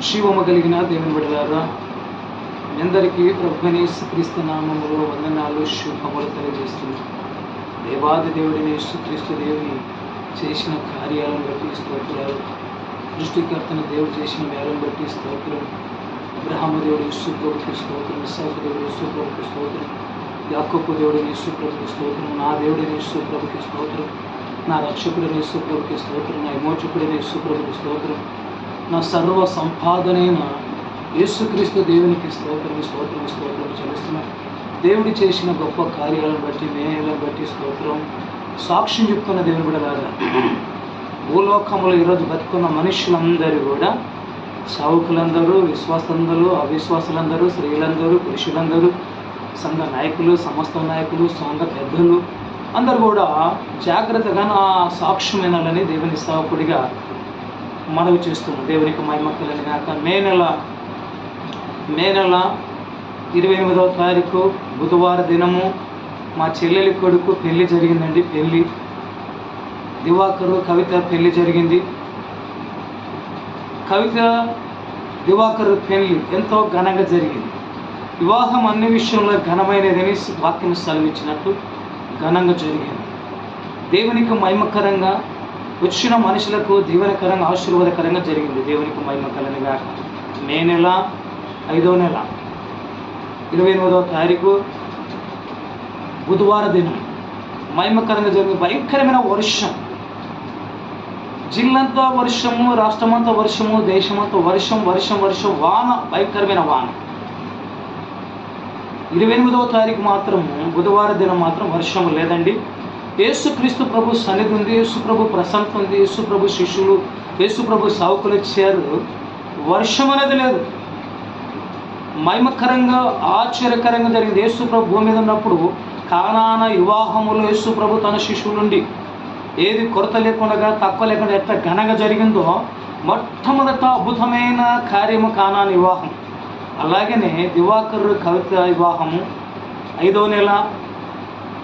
జీవము కలిగిన దేవుని బిడ్డలారా మీ అందరికీ ప్రభుని క్రీస్తు నామములో వందనాలు శుభములు తెలియజేస్తున్నాం. దేవాది దేవుడిని యేసుక్రీస్తు దేవుని చేసిన కార్యాలను బట్టి స్తోత్రాలు సృష్టికర్తను దేవుడు చేసిన మేలను బట్టి స్తోత్రం అబ్రహాము దేవుడు యేసు స్తోత్రం ఇస్సాకు దేవుడు యేసు స్తోత్రం యాకోపు దేవుడిని యేసు స్తోత్రం నా దేవుడిని యేసు స్తోత్రం నా రక్షకుడిని యేసు స్తోత్రం నా విమోచకుడిని యేసు స్తోత్రం నా సర్వ సంపాదనైన యేసుక్రీస్తు దేవునికి స్తోత్రం స్తోత్రం స్తోత్రం చెల్లిస్తున్నాను దేవుడు చేసిన గొప్ప కార్యాలను బట్టి మేలను బట్టి స్తోత్రం. సాక్ష్యం చెప్తున్న దేవుని బిడలాగా భూలోకంలో ఈరోజు బతుకున్న మనుషులందరూ కూడా సావుకులందరూ విశ్వాసులందరూ అవిశ్వాసులందరూ స్త్రీలందరూ పురుషులందరూ సంఘ నాయకులు సమస్త నాయకులు సంఘ పెద్దలు అందరూ కూడా జాగ్రత్తగా నా సాక్ష్యం వినాలని దేవుని సేవకుడిగా మనవి చేస్తున్నాం దేవునికి మహిమక్కలని కాక మే నెల మే నెల ఇరవై ఎనిమిదవ తారీఖు బుధవార దినము. మా చెల్లెలి కొడుకు పెళ్ళి జరిగిందండి పెళ్ళి. దివాకరు కవిత పెళ్ళి జరిగింది. కవిత దివాకరు పెళ్ళి ఎంతో ఘనంగా జరిగింది. వివాహం అన్ని విషయంలో ఘనమైనదని వాక్యం సెలవిచ్చినట్టు ఘనంగా జరిగింది. దేవునికి మహిమకరంగా వచ్చిన మనుషులకు దీవెనకరంగా ఆశీర్వాదకరంగా జరిగింది. దేవునికి మహిమ కలనిగా మే నెల ఐదో నెల ఇరవై ఎనిమిదవ తారీఖు బుధవార దినం. మహిమకరంగా జరిగిన భయంకరమైన వర్షం. జిల్లంతా వర్షము రాష్ట్రమంతా వర్షము దేశమంతా వర్షం వర్షం వర్షం వాన భయంకరమైన వాన. ఇరవై ఎనిమిదవ తారీఖు మాత్రం బుధవారం దినం మాత్రం వర్షం లేదండి. యేసుక్రీస్తు ప్రభు సన్నిధి ఉంది యేసుప్రభు ప్రశాంతం ఉంది యేసుప్రభు శిష్యులు యేసుప్రభు సావుకులు వచ్చారు. వర్షం అనేది లేదు. మహిమకరంగా ఆశ్చర్యకరంగా జరిగింది. యేసు ప్రభు భూమి మీద ఉన్నప్పుడు కానాన వివాహములు యేసుప్రభు తన శిష్యులుండి ఏది కొరత లేకుండా తక్కువ లేకుండా ఎంత ఘనంగా జరిగిందో మొట్టమొదట అద్భుతమైన కార్యము కానాని వివాహం. అలాగనే దివాకరు కవిత వివాహము ఐదో నెల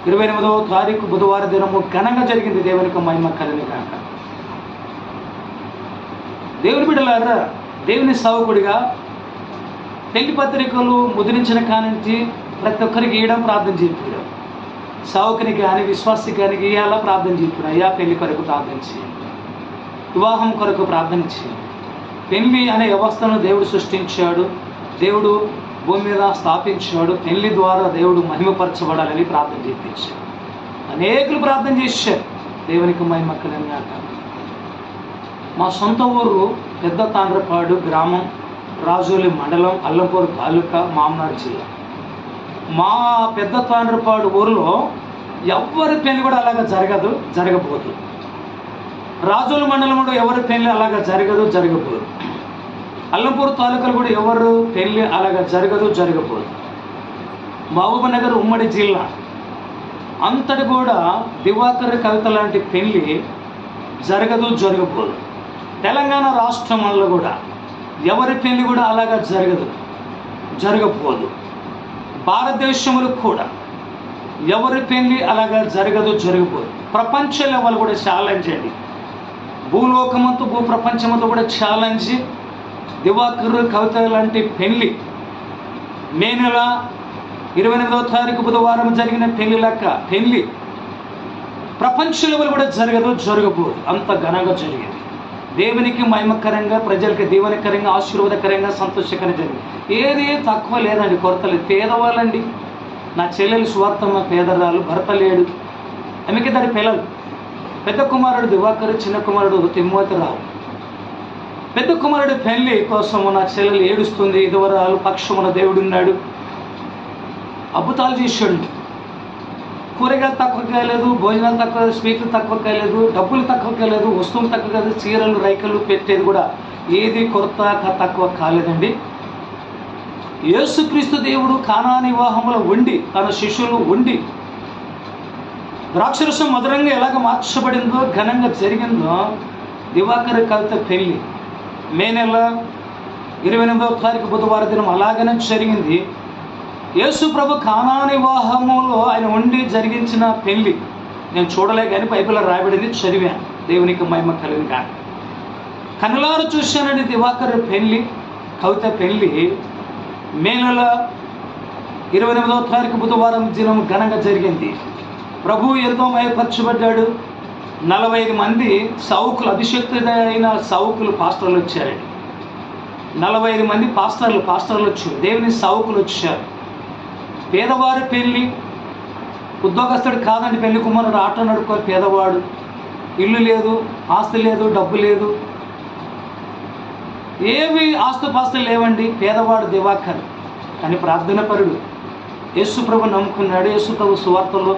ఇరవై ఎనిమిదవ తారీఖు బుధవారం దినము ఘనంగా జరిగింది దేవునికి మహిమ కలిని కాక దేవుని బిడ్డలారా దేవుని సావుకుడిగా పెళ్ళి పత్రికలు ముద్రించిన కానించి ప్రతి ఒక్కరికి ఇవ్వడం ప్రార్థన చేయించడం సావుకుని కానీ విశ్వాసి కానీ ఇవ్వాలా ప్రార్థన చేయించడం అయ్యా పెళ్ళి కొరకు ప్రార్థన చేయండి వివాహం కొరకు ప్రార్థన చేయండి పెళ్ళి అనే వ్యవస్థను దేవుడు సృష్టించాడు. దేవుడు భూమి మీద స్థాపించాడు పెళ్ళి ద్వారా దేవుడు మహిమపరచబడాలని ప్రార్థన చేయించాడు. అనేకులు ప్రార్థన చేశారు. దేవునికి మహిమ కలిగినాక. మా సొంత ఊరు పెద్ద తాండ్రపాడు గ్రామం రాజోలి మండలం అల్లంపూర్ తాలూకా మామనాడు జిల్లా. మా పెద్ద తాండ్రపాడు ఊరిలో ఎవరి పెళ్ళి కూడా అలాగా జరగదు జరగబోదు. రాజోలి మండలంలో ఎవరి పెళ్ళి అలాగా జరగదు జరగబోదు. అల్లంపూర్ తాలూకాలు కూడా ఎవరు పెళ్ళి అలాగా జరగదు జరగబోదు మహబూబ్నగర్ ఉమ్మడి జిల్లా. అంతటి కూడా దివాకర్ కవిత లాంటి పెళ్ళి జరగదు జరగబోదు తెలంగాణ రాష్ట్రంలో కూడా ఎవరి పెళ్ళి కూడా అలాగా జరగదు జరగబోదు భారతదేశంలో కూడా ఎవరి పెళ్ళి అలాగా జరగదు జరగబోదు ప్రపంచ లెవెల్ కూడా ఛాలెంజ్ అండి. భూలోకమంతా భూ ప్రపంచమంతా కూడా ఛాలెంజ్. దివాకర్ కవిత లాంటి పెళ్ళి. మే నెల ఇరవై ఎనిమిదవ తారీఖు బుధవారం జరిగిన పెళ్ళి లెక్క? పెళ్ళి ప్రపంచ లెవెల్ కూడా జరగదు జరగబోదు. అంత ఘనంగా జరిగేది. దేవునికి మహిమకరంగా ప్రజలకి దీవనకరంగా ఆశీర్వాదకరంగా సంతోషకరంగా జరిగింది. ఏది తక్కువ లేదండి కొరత లేదు. పేదవాళ్ళండి. నా చెల్లెలు స్వార్థమ్మ పేదరాలు భర్త లేడు. ఆమెకి దాని పిల్లలు. పెద్ద కుమారుడు దివాకర్ చిన్న కుమారుడు తిమ్మోతిరావు పెద్ద కుమారుడి పెళ్ళి కోసం నా చెల్లెలు ఏడుస్తుంది. ఇదివరాలు పక్షమున దేవుడు ఉన్నాడు అద్భుతాలు చేసాడు కూరగాయలు తక్కువ కాలేదు భోజనాలు తక్కువ స్వీట్లు తక్కువ కాలేదు డబ్బులు తక్కువ కాలేదు వస్తువులు తక్కువ కాలేదు చీరలు రైకలు పెట్టేది కూడా ఏది కొరత తక్కువ కాలేదండి. యేసుక్రీస్తు దేవుడు కానా వివాహంలో ఉండి తన శిష్యులు ఉండి ద్రాక్షరసం మధురంగా ఎలాగ మార్చబడిందో ఘనంగా జరిగిందో దివాకర్ కవిత పెళ్ళి మే నెల ఇరవై ఎనిమిదవ తారీఖు బుధవారం దినం అలాగనే జరిగింది. యేసు ప్రభు కానాని వివాహములో ఆయన ఉండి జరిగించిన పెళ్ళి నేను చూడలే కానీ బైబిల్లో రాబడింది చదివాను. దేవునికి మహిమ కలిగిన కానీ కనులారు చూశానని దివాకర్ పెళ్ళి కవిత పెళ్ళి మే నెల ఇరవై ఎనిమిదవ తారీఖు బుధవారం దినం ఘనంగా జరిగింది. ప్రభు ఎంతో మయపరచబడ్డాడు నలభై ఐదు మంది సౌకులు అభిషక్తులైన సౌకులు పాస్టర్లు వచ్చారండి. నలభై ఐదు మంది పాస్టర్లు పాస్టర్లు వచ్చారు దేవుని సౌకులు వచ్చారు. పేదవారి పెళ్ళి ఉద్యోగస్తుడు కాదండి పెళ్ళి కుమారుడు ఆటో నడుపుకొని పేదవాడు. ఇల్లు లేదు ఆస్తి లేదు డబ్బు లేదు. ఏవి ఆస్తుపాస్తులు లేవండి పేదవాడు దివాకర్. కానీ ప్రార్థన పరుడు. యేసు ప్రభు నమ్ముకున్నాడు యేసు ప్రభు సువార్తలో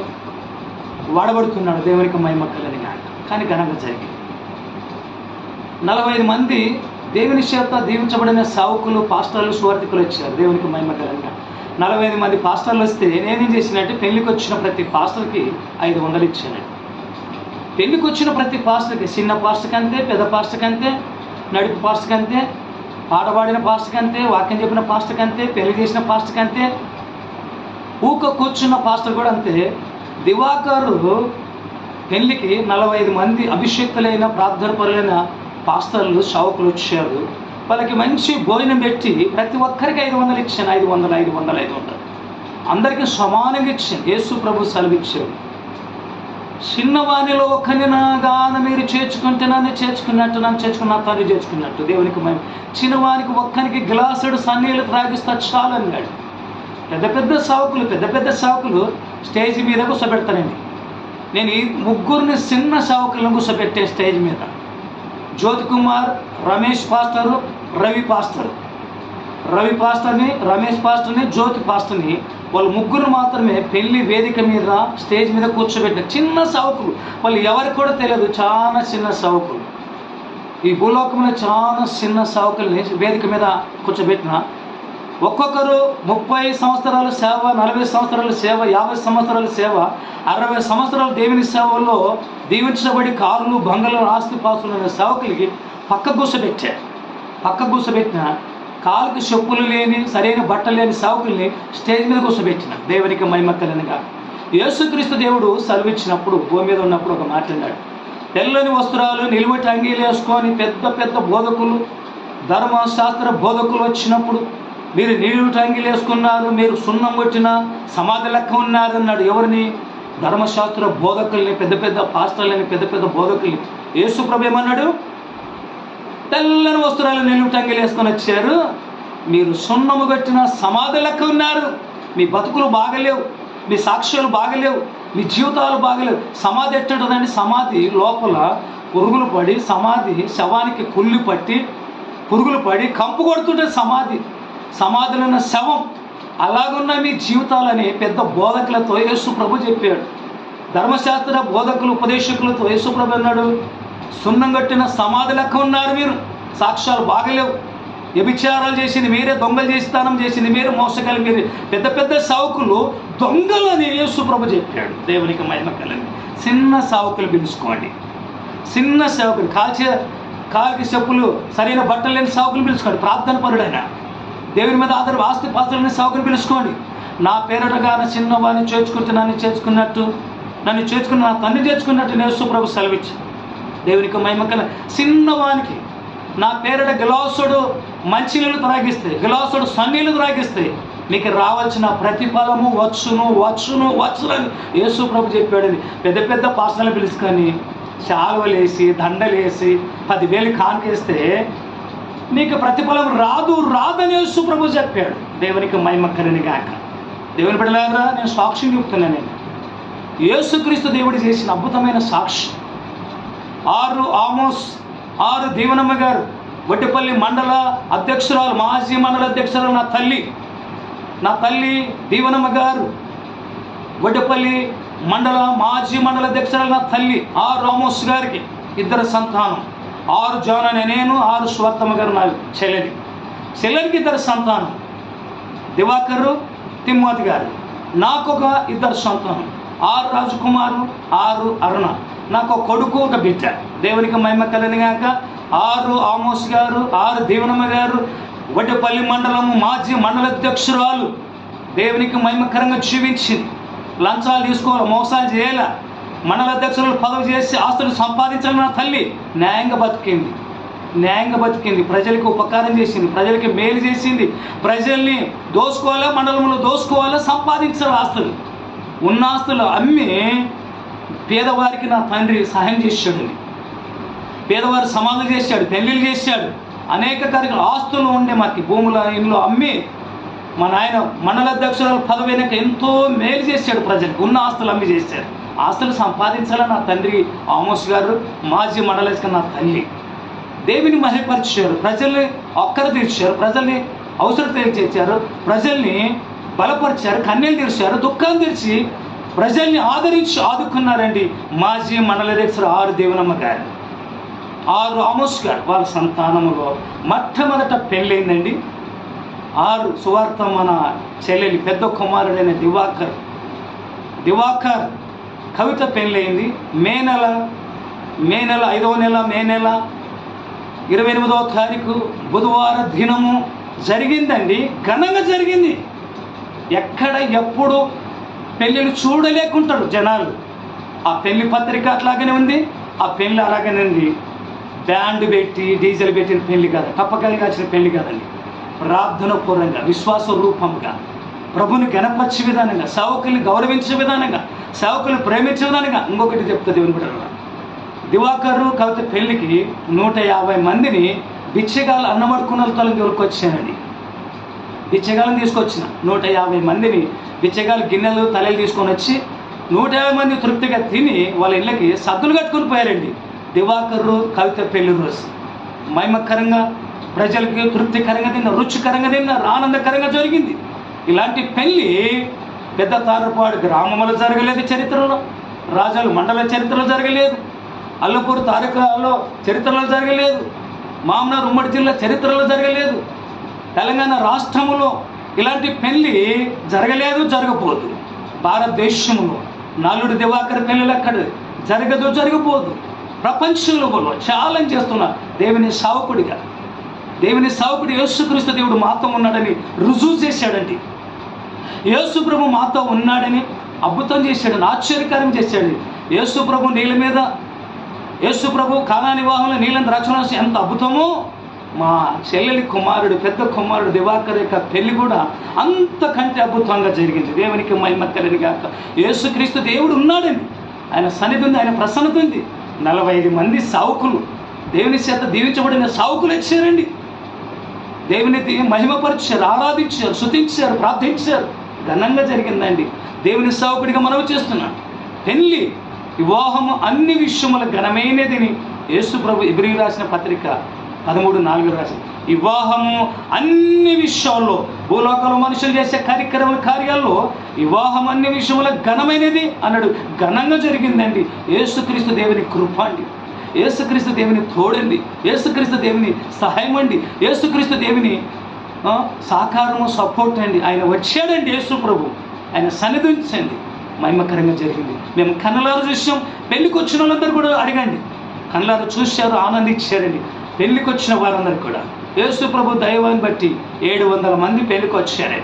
వాడబడుతున్నాడు దేవునికి మహిమ కలని కానీ ఘనంగా జరిగింది. నలభై ఐదు మంది దేవుని చేత దీవించబడిన సావుకులు పాస్టర్లు సువార్థికులు వచ్చారు. దేవునికి మహిమ కలంగా నలభై ఐదు మంది పాస్టర్లు వస్తే నేనేం చేసినట్టే పెళ్ళికి వచ్చిన ప్రతి పాస్టర్కి ఐదు వందలు ఇచ్చానండి పెళ్ళికి వచ్చిన ప్రతి పాస్టర్కి చిన్న పాస్టర్కి అంతే పెద్ద పాస్టర్కి అంతే నడుపు పాస్టర్కి అంతే పాట పాడిన పాస్టర్కి అంతే వాక్యం చెప్పిన పాస్టర్కి అంతే పెళ్ళి చేసిన పాస్టర్కి అంతే ఊక కూర్చున్న పాస్టర్ కూడా అంతే. దివాకరు పెళ్ళికి నలభై ఐదు మంది అభిషేక్తులైన ప్రార్థనపరులైన పాస్తర్లు పాస్టర్లు షావుకులు వచ్చారు. వాళ్ళకి మంచి భోజనం పెట్టి ప్రతి ఒక్కరికి ఐదు వందలు ఇచ్చాను. ఐదు వందలు ఐదు వందలు ఐదు వందలు. అందరికీ సమానంగా ఇచ్చాను. యేసు ప్రభు సెలవిచ్చాడు. చిన్నవాణిలో ఒక్కనినాగాన మీరు చేర్చుకుంటే నన్ను చేర్చుకున్నట్టు నన్ను చేర్చుకున్న తను చేర్చుకున్నట్టు. దేవునికి మేము చిన్నవానికి ఒక్కనికి గ్లాసుడు సన్నీళ్ళు త్రాగిస్తా చాలన్నాడు పెద్ద పెద్ద సావుకులు పెద్ద పెద్ద సావుకులు స్టేజ్ మీద కూర్చోబెడతానండి నేను ఈ ముగ్గురిని చిన్న సావుకులను కూర్చోబెట్టే స్టేజ్ మీద. Jyothi Kumar Ramesh pastor Ravi pastor. Ravi పాస్టర్ని రమేష్ పాస్టర్ని జ్యోతి పాస్టర్ని వాళ్ళు ముగ్గురు మాత్రమే పెళ్ళి వేదిక మీద స్టేజ్ మీద కూర్చోబెట్టిన చిన్న సౌకులు. వాళ్ళు ఎవరికి కూడా తెలియదు చాలా చిన్న సౌకులు. ఈ భూలోకంలో చాలా చిన్న సౌకుల్ని వేదిక మీద కూర్చోబెట్టిన ఒక్కొక్కరు ముప్పై సంవత్సరాల సేవ నలభై సంవత్సరాల సేవ యాభై సంవత్సరాల సేవ అరవై సంవత్సరాల దేవుని సేవల్లో దీవించబడి కార్లు బంగళలు ఆస్తిపాస్తులు అనే సేవకులకి పక్క కూర్చోబెట్టారు పక్క కూర్చోబెట్టిన కాలుకి చెప్పులు లేని సరైన బట్టలు లేని సేవకుల్ని స్టేజ్ మీద కూర్చోబెట్టిన దేవునికి మహిమక్కలనుగా యేసుక్రీస్తు దేవుడు సెలవిచ్చినప్పుడు భూమి మీద ఉన్నప్పుడు ఒక మాట్లాడాడు తెల్లని వస్త్రాలు నిలువటి అంగీలు వేసుకొని పెద్ద పెద్ద బోధకులు ధర్మశాస్త్ర బోధకులు వచ్చినప్పుడు మీరు నీళ్ళు అంగీలు వేసుకున్నారు మీరు సున్నం కొట్టిన సమాధి లెక్క ఉన్నారు అన్నాడు ఎవరిని? ధర్మశాస్త్ర బోధకుల్ని పెద్ద పెద్ద పాస్టర్లని పెద్ద పెద్ద బోధకుల్ని. యేసు ప్రభు ఏమన్నాడు? తెల్లని వస్త్రాలు నిలువు టంగిలు వేసుకొని వచ్చారు. మీరు సున్నము కట్టిన సమాధి లెక్క ఉన్నారు. మీ బతుకులు బాగలేవు మీ సాక్ష్యాలు బాగలేవు మీ జీవితాలు బాగలేవు. సమాధి ఎట్టుంటుందండి? సమాధి లోపల పురుగులు పడి సమాధి శవానికి కుళ్ళు పట్టి పురుగులు పడి కంపు కొడుతుంటే సమాధి. సమాధిలో శవం అలాగున్న మీ జీవితాలని పెద్ద బోధకులతో యేసు ప్రభు చెప్పాడు. ధర్మశాస్త్ర బోధకులు ఉపదేశకులతో యేసు ప్రభు అన్నాడు సున్నం కట్టిన సమాధి లెక్క ఉన్నారు మీరు సాక్ష్యాలు బాగలేవు. వ్యభిచారాలు చేసింది మీరే దొంగలు చేసి స్నానం చేసింది మీరే మోసకాలు మీరు. పెద్ద పెద్ద సావుకులు దొంగలు అని యేసు ప్రభు చెప్పాడు. దేవునికి మహిమ కలండి చిన్న సావుకులు పిలుచుకోండి. చిన్న సేవకులు కాల్చే కాలికి చెప్పులు సరైన బట్టలు లేని సావుకులు పిలుచుకోండి. ప్రార్థన పరుడైన దేవుని మీద ఆధార ఆస్తి పాత్రలని సావుకులు పిలుచుకోండి. నా పేరటగా నా చిన్నవాడిని చేర్చుకుంటే నన్ను చేర్చుకున్నట్టు నన్ను చేర్చుకున్న నా తన్ని చేర్చుకున్నట్టు నేను ప్రభు సెలవిచ్చు. దేవునికి మహిమకల చిన్నవానికి నా పేరట గిలాసుడు మంచినీళ్ళు త్రాగిస్తే గిలాసుడు సన్నీళ్ళు త్రాగిస్తే మీకు రావాల్సిన ప్రతిఫలము వచ్చును వచ్చును వచ్చునని యేసు ప్రభు చెప్పాడని పెద్ద పెద్ద పాసనలు పిలుచుకొని శాలువలేసి దండలేసి పదివేలు కానుకేస్తే నీకు ప్రతిఫలం రాదు రాదని యేసు చెప్పాడు. దేవునికి మహిమక్కరని గాక. దేవుని బిడ్డలారా నేను సాక్షి చెప్తున్నా నేను యేసుక్రీస్తు దేవుడు చేసిన అద్భుతమైన సాక్షి. ఆరు ఆమోస్ ఆరు దీవనమ్మ గారు వడ్డిపల్లి మండల అధ్యక్షురాలు మాజీ మండల అధ్యక్షురాలు నా తల్లి. నా తల్లి దీవనమ్మ గారు వడ్డపల్లి మండల మాజీ మండల అధ్యక్షురాలు నా తల్లి. ఆరు రామోస్ గారికి ఇద్దరు సంతానం. ఆరు జోనని నేను ఆరు స్వర్తమ్మ గారు నా చెల్లెలి. చెల్లెలికి ఇద్దరు సంతానం. దివాకరు తిమ్మతి గారు. నాకు ఒక ఇద్దరు సంతానం. ఆరు రాజకుమారు ఆరు అరుణ. నాకు ఒక కొడుకు ఒక బిడ్డ. దేవునికి మహిమ కలని ఆరు ఆమోస్ గారు ఆరు దీవనమ్మ గారు. వడ్డపల్లి మండలము మాజీ మండల అధ్యక్షురాలు దేవునికి మహిమకరంగా జీవించింది లంచాలు తీసుకోవాలి? మోసాలు చేయాల? మండల అధ్యక్షులు పదవి చేసి ఆస్తులు సంపాదించాలని నా తల్లి న్యాయంగా బతికింది. న్యాయంగా బతికింది. ప్రజలకు ఉపకారం చేసింది. ప్రజలకి మేలు చేసింది. ప్రజల్ని దోసుకోవాలా? మండలంలో దోసుకోవాలా? సంపాదించాలి ఆస్తులు. ఉన్న ఆస్తులు అమ్మి పేదవారికి నా తండ్రి సహాయం చేశాడు. పేదవారు సమాధులు చేశాడు పెళ్ళిళ్ళు చేశాడు. అనేక కార్యక్రమాలు ఆస్తులు ఉండే మాకు భూముల ఇంట్లో అమ్మి మా నాయన మండల అధ్యక్షురాలు వెనక ఎంతో మేలు చేశాడు ప్రజలకు. ఉన్న ఆస్తులు అమ్మి చేశాడు. ఆస్తులు సంపాదించాలని నా తండ్రి? ఆమోస్ గారు మాజీ మండలేసుకున్న నా తల్లి. దేవిని మహిపరిచారు ప్రజల్ని ఒక్కర తీర్చారు ప్రజల్ని అవసరం తీర్చారు ప్రజల్ని బలపరిచారు కన్నీళ్ళు తీర్చారు దుఃఖాన్ని తీర్చి ప్రజల్ని ఆదరించి ఆదుకున్నారండి మాజీ మండలాధ్యక్షుడు ఆరు దేవనమ్మ గారు. ఆరు ఆమోస్ గారు వాళ్ళ సంతానములో మొట్టమొదట పెళ్ళైందండి. ఆరు సువార్త మన చెల్లెలి పెద్ద కుమారుడైన దివాకర్. దివాకర్ కవిత పెళ్ళయింది. మే నెల మే నెల ఐదవ నెల మే నెల ఇరవై ఎనిమిదవ తారీఖు బుధవార దినము జరిగిందండి. ఘనంగా జరిగింది. ఎక్కడ ఎప్పుడు పెళ్ళిళ్ళు చూడలేకుంటారు జనాలు. ఆ పెళ్ళి పత్రిక అట్లాగనే ఉంది ఆ పెళ్ళి అలాగనే ఉంది. బ్యాండ్ పెట్టి డీజిల్ పెట్టిన పెళ్ళి కాదు తప్పకలిగా వచ్చిన పెళ్ళి కాదండి. ప్రార్థన పూర్వంగా విశ్వాస రూపంగా ప్రభుని గణపరిచే విధానంగా సేవకుల్ని గౌరవించే విధానంగా సేవకుల్ని ప్రేమించే ఇంకొకటి చెప్తా దేవుని బిడ్డల దివాకరు కవిత పెళ్ళికి నూట యాభై మందిని బిచ్చగాళ్ళు అన్నమడుకున్న తొలగి దొరికొచ్చానండి బిచ్చగాలను తీసుకొచ్చిన నూట యాభై మందిని బిచ్చగాళ్ళు గిన్నెలు తలలు తీసుకొని వచ్చి నూట యాభై మంది తృప్తిగా తిని వాళ్ళ ఇళ్ళకి సద్దులు కట్టుకొని పోయారండి. దివాకరు కవిత పెళ్ళి రోజు. మహిమకరంగా ప్రజలకి తృప్తికరంగా తిన్న రుచికరంగా తిన్నారు ఆనందకరంగా జరిగింది. ఇలాంటి పెళ్ళి పెద్ద తారపాడు గ్రామంలో జరగలేదు చరిత్రలో. రాజాలు మండల చరిత్రలో జరగలేదు. అల్లపూరు తారకాలో చరిత్రలో జరగలేదు. మామనార్ ఉమ్మడి జిల్లా చరిత్రలో జరగలేదు. తెలంగాణ రాష్ట్రములో ఇలాంటి పెళ్ళి జరగలేదు జరగబోదు. భారతదేశంలో నలుడు దివాకర్ పెళ్ళిలు అక్కడ జరగదు జరగబోదు. ప్రపంచంలో ఛాలెంజ్ చేస్తున్న దేవుని సావకుడిగా దేవుని సావకుడు యేసుక్రీస్తు దేవుడు మాత్రం ఉన్నాడని రుజువు చేశాడండి యేసుప్రభు మాతో ఉన్నాడని అద్భుతం చేశాడు ఆశ్చర్యకారం చేశాడు. యేసుప్రభు నీళ్ళ మీద యేసుప్రభు ప్రభు కానా నీళ్ళని రచన ఎంత అద్భుతమో మా చెల్లెలి కుమారుడు పెద్ద కుమారుడు దివాకర్ యొక్క పెళ్ళి కూడా అంతకంటే అద్భుతంగా జరిగింది. దేవునికి మహిమ కలిగి కాక యేసుక్రీస్తు దేవుడు ఉన్నాడని. ఆయన సన్నిధి ఉంది ఆయన ప్రసన్నత ఉంది. నలభై ఐదు మంది సావుకులు. దేవుని చేత దీవించబడిన సావుకులు ఇచ్చారండి. దేవుని మహిమపరిచారు ఆరాధించారు శుతించారు ప్రార్థించారు. ఘనంగా జరిగిందండి. దేవుని సావుకుడిగా మనవి చేస్తున్నాడు పెళ్ళి వివాహము అన్ని విషయముల ఘనమైనదిని యేసు ప్రభు ఇబ్రి రాసిన పత్రిక పదమూడు నాలుగు రాసిన వివాహము అన్ని విషయాల్లో భూలోకంలో మనుషులు చేసే కార్యక్రమాల కార్యాల్లో వివాహం అన్ని విషయముల ఘనమైనది అన్నాడు. ఘనంగా జరిగిందండి. యేసుక్రీస్తు దేవుని కృప అండి. యేసుక్రీస్తు దేవుని తోడండి. యేసుక్రీస్తు దేవుని సహాయం అండి. యేసుక్రీస్తు దేవుని సహకారము సపోర్ట్ అండి. ఆయన వచ్చాడండి యేసు ప్రభు. ఆయన సన్నిధించండి. మహిమకరంగా జరిగింది. మేము కన్నలారు చూసాం. పెళ్ళికి వచ్చిన వాళ్ళందరూ కూడా అడగండి. కన్నలారు చూశారు ఆనందించారండి. పెళ్ళికి వచ్చిన వారందరూ కూడా. యేసు ప్రభు దైవాన్ని బట్టి ఏడు వందల మంది పెళ్ళికి వచ్చారండి.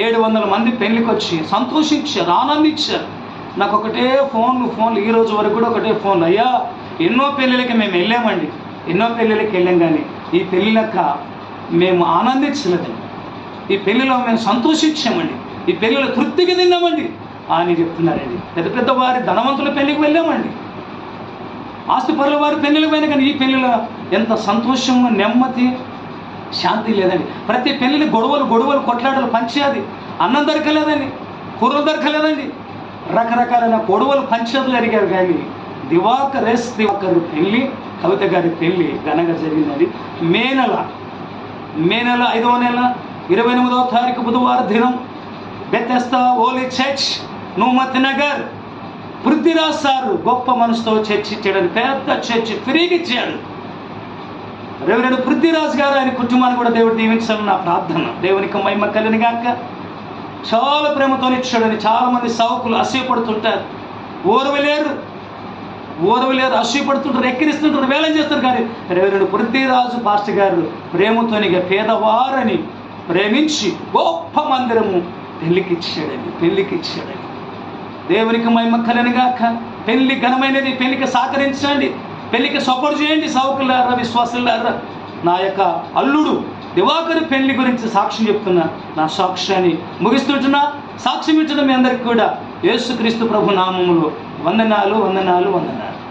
ఏడు వందల మంది పెళ్ళికి వచ్చి సంతోషించారు ఆనందించారు. నాకు ఒకటే ఫోన్లు ఫోన్లు ఈ రోజు వరకు కూడా ఒకటే ఫోన్లు. అయ్యా ఎన్నో పెళ్ళిళ్ళకి మేము వెళ్ళామండి. ఎన్నో పెళ్ళిళ్ళకి వెళ్ళాం కానీ ఈ పెళ్ళిళ్ళక మేము ఆనందించలేదండి ఈ పెళ్ళిలో మేము సంతోషించామండి. ఈ పెళ్ళిలో తృప్తిగా తిన్నామండి. అని చెప్తున్నారండి. పెద్ద పెద్ద వారి ధనవంతుల పెళ్ళికి వెళ్ళామండి. ఆస్తిపరుల వారి పెళ్ళికి పోయినా కానీ ఈ పెళ్ళిలో ఎంత సంతోషం నెమ్మది శాంతి లేదండి. ప్రతి పెళ్ళిని గొడవలు గొడవలు కొట్లాటలు పంచేది. అన్నం దొరకలేదండి. కూరలు దొరకలేదండి. రకరకాలైన గొడవలు పంచేది జరిగారు కానీ దివాకర్ ఎస్ దివాకర్ పెళ్ళి కవిత గారి పెళ్ళి ఘనంగా జరిగిందండి. మే నెల మే నెల ఐదవ నెల ఇరవై ఎనిమిదవ తారీఖు బుధవారం దినం బెత్తెస్తా ఓలీ చర్చ్ నూమతి నగర్. పృథ్వీరాజ్ సారు గొప్ప మనసుతో చర్చ్ ఇచ్చాడని పెద్ద చర్చ్ ఫ్రీగా ఇచ్చాడు. రెవరెండు పృథ్వీరాజ్ గారు ఆయన కుటుంబాన్ని కూడా దేవుడు దీవించాలని నా ప్రార్థన. దేవునికి మహిమ కలిని గాక. చాలా ప్రేమతో ఇచ్చాడని చాలామంది సావుకులు అసూయపడుతుంటారు ఓర్వలేరు. ఓర్వలేరు అసూయపడుతుంటారు ఎక్కిరిస్తుంటారు వేలం చేస్తారు కానీ రెవరెండు పృథ్వీరాజు పాస్టర్ గారు ప్రేమతోనిగా పేదవారని ప్రేమించి గొప్ప మందిరము పెళ్ళికిచ్చాడండి పెళ్ళికిచ్చాడండి. దేవునికి మహిమ కలనిగాక పెళ్ళి ఘనమైనది పెళ్ళికి సహకరించండి పెళ్ళికి సపోర్ట్ చేయండి సావుకులారా విశ్వాసులారా. నా యొక్క అల్లుడు దివాకరు పెళ్ళి గురించి సాక్ష్యం చెప్తున్నా నా సాక్ష్యాన్ని ముగిస్తుంటున్నా. సాక్ష్యం ఇచ్చిన మీ అందరికి కూడా యేసుక్రీస్తు ప్రభు నామములో వందనాలు వందనాలు వందనాలు.